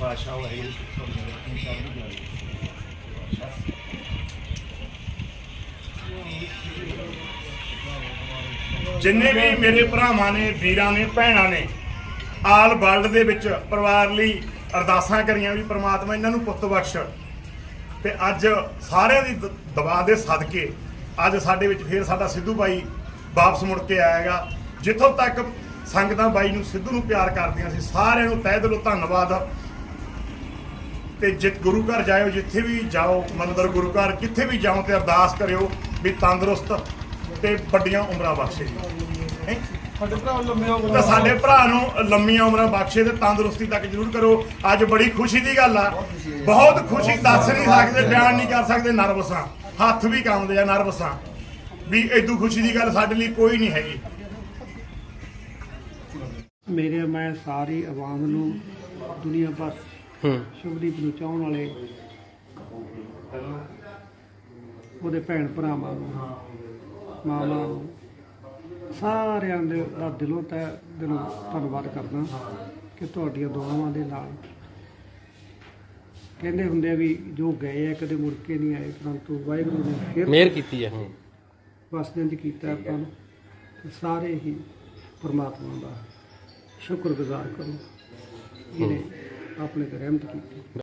ਪਾਸ਼ਾ ਵਾਹਿਗੁਰੂ ਜੀ ਜਿੰਨੇ ਵੀ ਮੇਰੇ ਭਰਾਵਾਂ ਨੇ, ਵੀਰਾਂ ਨੇ, ਭੈਣਾਂ ਨੇ, ਆਲ ਵਰਲਡ ਦੇ ਵਿੱਚ ਪਰਿਵਾਰ ਲਈ ਅਰਦਾਸਾਂ ਕਰੀਆਂ ਵੀ ਪ੍ਰਮਾਤਮਾ ਇਹਨਾਂ ਨੂੰ ਪੁੱਤ ਬਖਸ਼। ਤੇ ਅੱਜ ਸਾਰਿਆਂ ਦੀ ਦ- ਦਵਾ ਦੇ ਸਦਕੇ ਅੱਜ ਸਾਡੇ ਵਿੱਚ ਫੇਰ ਸਾਡਾ ਸਿੱਧੂ ਬਾਈ ਵਾਪਸ ਮੁੜ ਕੇ ਆਏਗਾ। ਜਿੱਥੋਂ ਤੱਕ ਸੰਗਤਾਂ ਬਾਈ ਨੂੰ ਸਿੱਧੂ ਨੂੰ ਪਿਆਰ ਕਰਦੀਆਂ ਸੀ, ਸਾਰਿਆਂ ਨੂੰ ਤਹਿ ਦਿਲੋਂ ਧੰਨਵਾਦ। ਤੇ ਜਿਤ ਗੁਰੂ ਘਰ ਜਾਇਓ ਜਿੱਥੇ ਵੀ ਜਾਓ ਮੰਦਰ ਗੁਰੂ ਘਰ ਕਿੱਥੇ ਵੀ ਜਾਓ ਤੇ ਅਰਦਾਸ ਕਰਿਓ ਵੀ ਤੰਦਰੁਸਤ ਤੇ ਵੱਡੀਆਂ ਉਮਰਾਂ ਬਖਸ਼ੇ ਜੀ। ਹੈਂ? ਸਾਡੇ ਭਰਾ ਲੰਮੇ ਹੋ ਤਾਂ ਸਾਡੇ ਭਰਾ ਨੂੰ ਲੰਮੀਆਂ ਉਮਰਾਂ ਬਖਸ਼ੇ ਤੇ ਤੰਦਰੁਸਤੀ ਤੱਕ ਜ਼ਰੂਰ ਕਰੋ। ਅੱਜ ਬੜੀ ਖੁਸ਼ੀ ਦੀ ਗੱਲ ਆ। ਬਹੁਤ ਖੁਸ਼ੀ ਦੱਸ ਨਹੀਂ ਸਕਦੇ ਬਿਆਨ ਨਹੀਂ ਕਰ ਸਕਦੇ ਨਰਵਸਾਂ ਹੱਥ ਵੀ ਕੰਬਦੇ ਆ ਨਰਵਸਾਂ ਵੀ ਐਦੂ ਖੁਸ਼ੀ ਦੀ ਗੱਲ ਸਾਡੇ ਲਈ ਕੋਈ ਨਹੀਂ ਹੈਗੀ। ਮੇਰੇ ਮੈਂ ਸਾਰੀ ਆਵਾਮ ਨੂੰ ਦੁਨੀਆ ਭਰ ਹੂੰ। ਸ਼ੁਭਦੀਪ ਨੂੰ ਚਾਹਣ ਵਾਲੇ ਉਹਦੇ ਭੈਣ ਭਰਾਵਾਂ ਨੂੰ ਮਾਵਾਂ ਨੂੰ ਸਾਰਿਆਂ ਦੇ ਦਾ ਦਿਲੋਂ ਤੈ ਦਿਲੋਂ ਧੰਨਵਾਦ ਕਰਦਾ ਕਿ ਤੁਹਾਡੀਆਂ ਦੁਆਵਾਂ ਦੇ ਨਾਲ ਕਹਿੰਦੇ ਹੁੰਦੇ ਆ ਵੀ ਜੋ ਗਏ ਆ ਕਦੇ ਮੁੜ ਕੇ ਨਹੀਂ ਆਏ ਪਰੰਤੂ ਵਾਹਿਗੁਰੂ ਨੇ ਫਿਰ ਮਿਹਰ ਕੀਤੀ ਹੈ। ਹੂੰ ਵਸਦਿਆਂ 'ਚ ਕੀਤਾ ਆਪਾਂ ਨੂੰ ਤੇ ਸਾਰੇ ਹੀ ਪਰਮਾਤਮਾ ਦਾ ਸ਼ੁਕਰਗੁਜ਼ਾਰ ਕਰੋ। ਜਿਹਨੇ ਆਪਣੇ ਤੇ ਰਹਿਮਤ ਕੀਤੀ